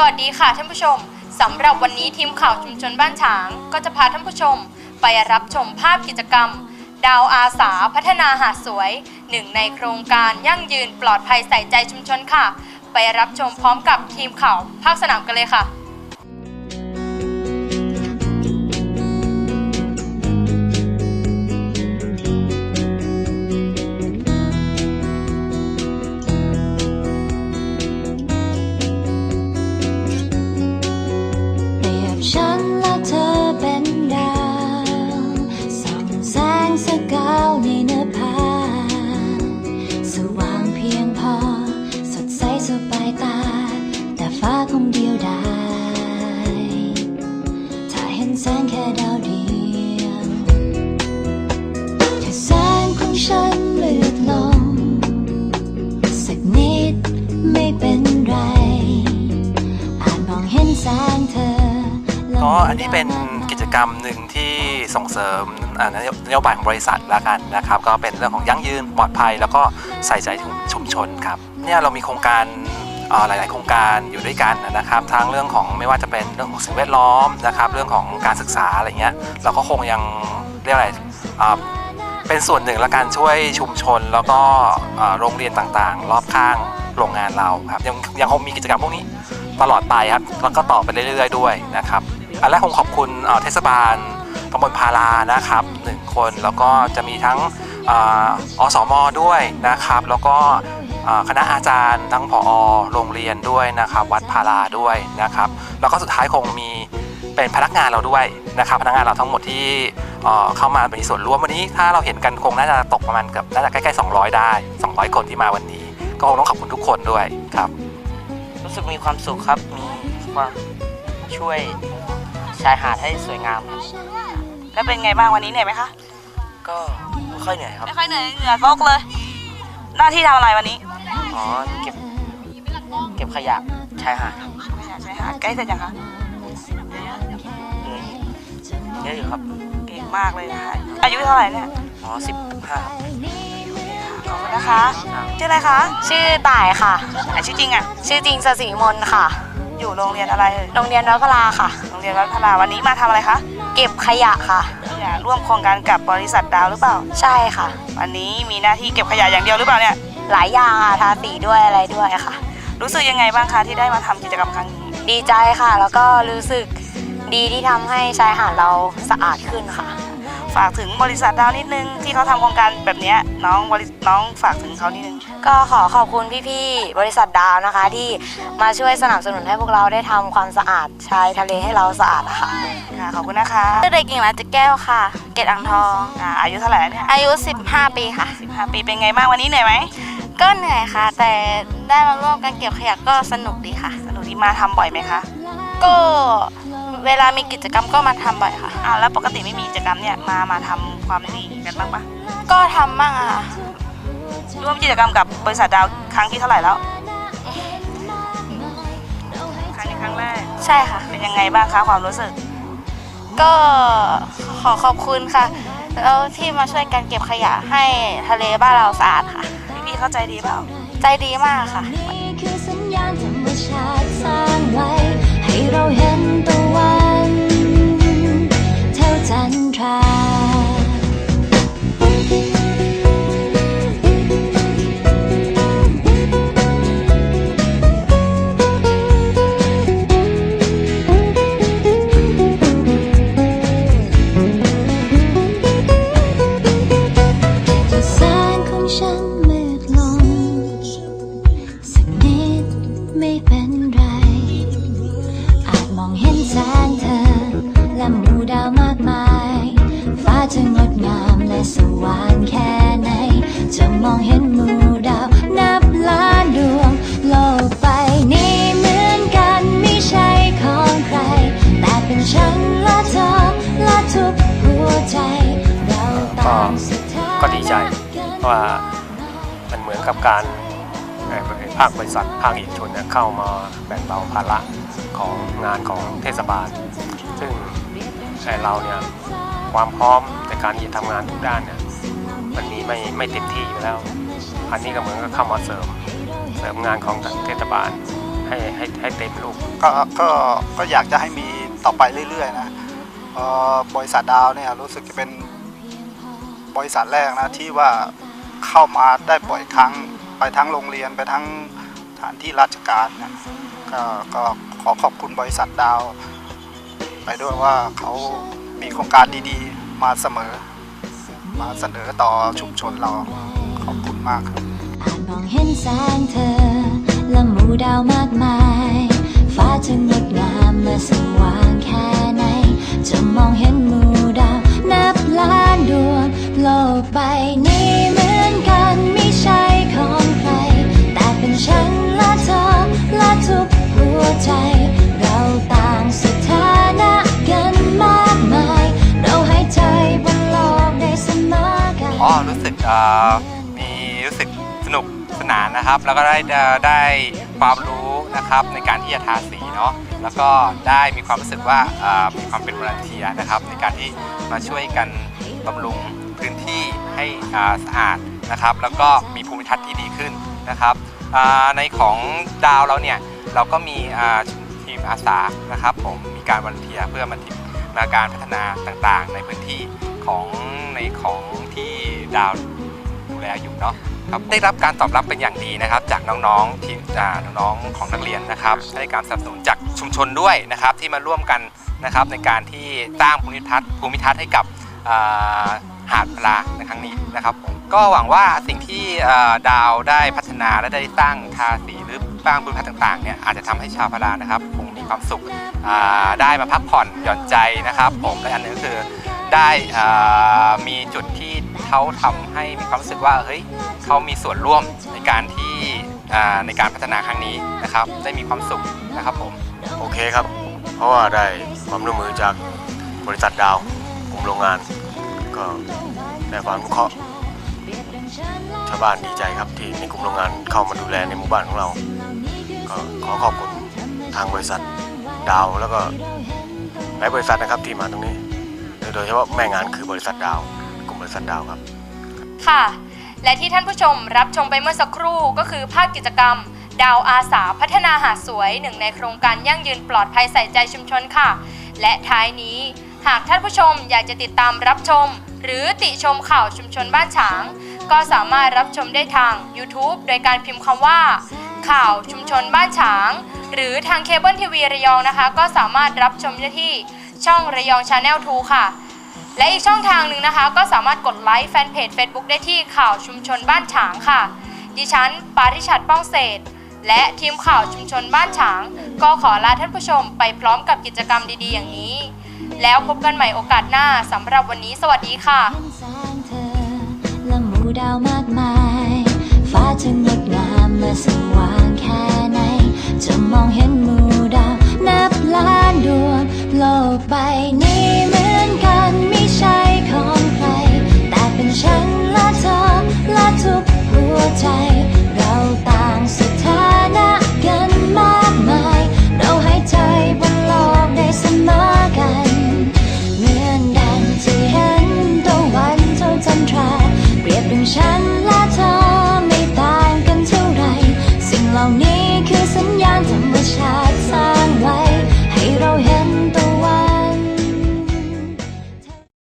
สวัสดีค่ะท่านผู้ชมสำหรับวันนี้ทีมข่าวชุมชนบ้านฉาง ก็จะพาท่านผู้ชมไปรับชมภาพกิจกรรม ดาวอาสาพัฒนาหาดสวย หนึ่งในโครงการยั่งยืนปลอดภัยใส่ใจชุมชนค่ะ ไปรับชมพร้อมกับทีมข่าวภาคสนามกันเลยค่ะ งแค่ดาวเดียวถ้าแสงของฉันมืดลงสักนิดไม่เป็นไร อาจมองเห็นแสงเธอและก็อันนี้เป็นกิจกรรมหนึ่งที่ส่งเสริมนโยบายของบริษัทล้วกันนะครับ ก็เป็นเรื่องของยั่งยืนปลอดภัย แล้วก็ใส่ใจถึงชุมชนครับ เนี่ยเรามีโครงการ หลาย ๆ โครงการอยู่ด้วยกันนะครับทั้งเรื่องของไม่ว่าจะเป็นเรื่องของสิ่งแวดล้อมนะครับเรื่องของการศึกษาอะไรเงี้ยเราก็คงยังเรียกอะไรเป็นส่วนหนึ่งละการช่วยชุมชน แล้วก็โรงเรียนต่างๆ รอบข้างโรงงานเราครับยังยังคงมีกิจกรรมพวกนี้ตลอดไปครับแล้วก็ต่อไปเรื่อย ๆ ด้วยนะครับอันแรกผมขอบคุณเทศบาลตำบลพารานะครับหนึ่งคนแล้วก็จะมีทั้งอออสมด้วยนะครับ แล้วก็ คณะอาจารย์ทั้งผอโรงเรียนด้วยนะครับ วัดพาราด้วยนะครับ แล้วก็สุดท้ายคงมีเป็นพนักงานเราด้วยนะครับ พนักงานเราทั้งหมดที่เอ่อเข้ามามีส่วนร่วมวันนี้ ถ้าเราเห็นกันคงน่าจะตกประมาณเกือบน่าจะใกล้ๆ 200 ได้ 200 คนที่มาวันนี้ ก็คงต้องขอบคุณทุกคนด้วยครับ รู้สึกมีความสุขครับมีความช่วยชายหาดให้สวยงามครับแล้วเป็นไงบ้างวันนี้เหนื่อยไหมคะก็ไม่ค่อยเหนื่อยครับไม่ค่อยเหนื่อยเหงื่อตกเลย หน้าที่ทำอะไรวันนี้ อ๋อเก็บเก็บขยะชายหาดครับไม่อยากใช้หาดใกล้เสร็จยังคะเหนื่อยเยอะอยู่ครับเก่งมากเลยนะคะอายุเท่าไหร่เนี่ยอ๋อสิบห้าขอบคุณนะคะชื่ออะไรคะชื่อต่ายค่ะ อะชื่อจริงอะ ชื่อจริงสศิมนค่ะ อยู่โรงเรียนอะไรเอ่ยโรงเรียนรัตพลาค่ะ โรงเรียนวัดพลาวันนี้มาทำอะไรคะเก็บขยะค่ะเนี่ยร่วมโครงการกับบริษัทดาวหรือเปล่า ใช่ค่ะ วันนี้มีหน้าที่เก็บขยะอย่างเดียวหรือเปล่าเนี่ย หลายอย่างค่ะทาสีด้วยอะไรด้วยค่ะ รู้สึกยังไงบ้างคะที่ได้มาทำกิจกรรมครั้งนี้ ดีใจค่ะ แล้วก็รู้สึกดีที่ทำให้ชายหาดเราสะอาดขึ้นค่ะ ฝากถึงบริษัทดาวนิดนึงที่เขาทำโครงการแบบเนี้ยน้องบริน้องฝากถึงเขานิดนึง ก็ขอขอบคุณพี่ๆบริษัทดาวนะคะ ที่มาช่วยสนับสนุนให้พวกเราได้ทำความสะอาดชายทะเลให้เราสะอาดค่ะค่ะขอบคุณนะคะชื่อเด็กหญิงรัตแก้วค่ะ เกตอ่างทอง อ่าอายุเท่าไหร่แล้วเนี่ยอายุ 15 ปีค่ะ 15 ปีเป็นไงบ้างวันนี้เหนื่อยไหม ก็เหนื่อยค่ะ แต่ได้มาร่วมกันเก็บขยะก็สนุกดีค่ะ สนุกดีมาทำบ่อยไหมคะ ก็เวลามีกิจกรรมก็มาทำบ่อยค่ะ อ่าแล้วปกติไม่มีกิจกรรมเนี่ยมามาทำความดีกันบ้างปะก็ทำบ้างอะค่ะ ร่วมกิจกรรมกับบริษัทดาวครั้งที่เท่าไหร่แล้ว ครั้งนี้ครั้งแรก ใช่ค่ะ เป็นยังไงบ้างคะความรู้สึก ก็ขอขอบคุณค่ะแล้วที่มาช่วยกันเก็บขยะให้ทะเลบ้านเราสะอาดค่ะ พี่เข้าใจดีเปล่าใจดีมากค่ะ นี่คือสัญญาณธรรมชาติสร้างไว้ ให้เราเห็นตะวันเท่าจันทรา แต่เป็นฉันและเธอและทุกหัวใจเราต่างก็ดีใจเพราะว่ามันเหมือนกับการเอ่อภาคบริษัทภาคเอกชนเนี่ยเข้ามาแบ่งเบาภาระของงานของเทศบาล ซึ่งไอ้เราเนี่ยความพร้อมในการที่จะทำงานทุกด้านเนี่ยมันมีไม่ไม่เต็มที่อยู่แล้ว อันนี้ก็เหมือนกับเข้ามาเสริมเสริมงานของทางเทศบาลให้ให้ให้เต็มลูกก็ก็ก็อยากจะให้มี ต่อไปเรื่อยๆนะบริษัทดาวเนี่ยรู้สึกจะเป็นบริษัทแรกนะที่ว่าเข้ามาได้บ่อยครั้งไปทั้งโรงเรียนไปทั้งสถานที่ราชการนะก็ก็ขอขอบคุณบริษัทดาว ไปด้วยว่าเขามีโครงการดีๆ มาเสมอ มาเสนอต่อชุมชนเราขอบคุณมากครับอาจมองเห็นแสงเธอและหมู่ดาวมากมาย ฟ้าจะงดงามและสว่างแค่ไหน จะมองเห็นหมู่ดาวนับล้านดวงโลกใบนี้เหมือนกันไม่ใช่ของใคร แต่เป็นฉันและเธอและทุกหัวใจ เราต่างสถานะกันมากมาย เราหายใจบนโลกได้เสมอกันอ๋อรู้สึกอ่อมีรู้สึกสนุกสนานนะครับ แล้วก็ได้ได้ความรู้ นะครับในการที่จะทาสีเนาะแล้วก็ได้มีความรู้สึกว่ามีความเป็นวอลันเทียนะครับ ในการที่มาช่วยกันบำรุงพื้นที่ให้สะอาดนะครับ แล้วก็มีภูมิทัศน์ที่ดีขึ้นนะครับในของดาวเราเนี่ยเราก็มีทีมอาสานะครับ ผมมีการวอลันเทียเพื่อมาทิมาการพัฒนาต่างๆ ในพื้นที่ของในของที่ดาวดูแลอยู่เนาะ ครับได้รับการตอบรับเป็นอย่างดีนะครับ จากน้องๆทีมอ่าน้องๆของนักเรียนนะครับได้การสนับสนุนจากชุมชนด้วยนะครับ ที่มาร่วมกันนะครับในการที่สร้างภูมิทัศน์ภูมิทัศน์ให้กับอ่าหาดพลาในครั้งนี้นะครับผมก็หวังว่าสิ่งที่อ่าดาวได้พัฒนาและได้สร้างทาสีหรือสร้างภูมิทัศน์ต่างๆเนี่ยอาจจะทำให้ชาวพลานะครับคงมีความสุขอ่าได้มาพักผ่อนหย่อนใจนะครับ ผมและอันหนึงก็คือ ได้มีจุดที่เขาทำให้มีความรู้สึกว่าเฮ้ยเขามีส่วนร่วมในการที่ในการพัฒนาครั้งนี้นะครับ ได้มีความสุขนะครับผมโอเคครับ เพราะว่าได้ความร่วมมือจากบริษัทดาวกลุ่มโรงงาน ก็ได้ความเคาะชาวบ้านดีใจครับที่มีกลุ่มโรงงานเข้ามาดูแลในหมู่บ้านของเรา ก็ขอขอบคุณทางบริษัทดาวแล้วก็หลายบริษัทนะครับที่มาตรงนี้ โดยเฉพาะแม่งานคือบริษัทดาวกลุ่มบริษัทดาวครับ ค่ะ และที่ท่านผู้ชมรับชมไปเมื่อสักครู่ก็คือภาคกิจกรรม ดาวอาสาพัฒนาหาดสวยหนึ่งในโครงการยั่งยืนปลอดภัยใส่ใจชุมชนค่ะ และท้ายนี้ หากท่านผู้ชมอยากจะติดตามรับชม หรือติชมข่าวชุมชนบ้านฉาง ก็สามารถรับชมได้ทาง YouTube โดยการพิมพ์คำว่า ข่าวชุมชนบ้านฉาง หรือทางเคเบิลทีวีระยองนะคะ ก็สามารถรับชมได้ที่ ช่องระยองชาแนล2ค่ะ และอีกช่องทางหนึ่งนะคะ ก็สามารถกดไลค์แฟนเพจ Facebook ได้ที่ข่าวชุมชนบ้านฉางค่ะ ดิฉัน ปาริชัดป้องเศษ และทีมข่าวชุมชนบ้านฉาง ก็ขอลาท่านผู้ชมไปพร้อมกับกิจกรรมดีๆ อย่างนี้ แล้วพบกันใหม่โอกาสหน้าสำหรับวันนี้สวัสดีค่ะและหมู่ดาวมากมาย ฟ้าจะงดงามและสว่างแค่ไหนจะมองเห็น โล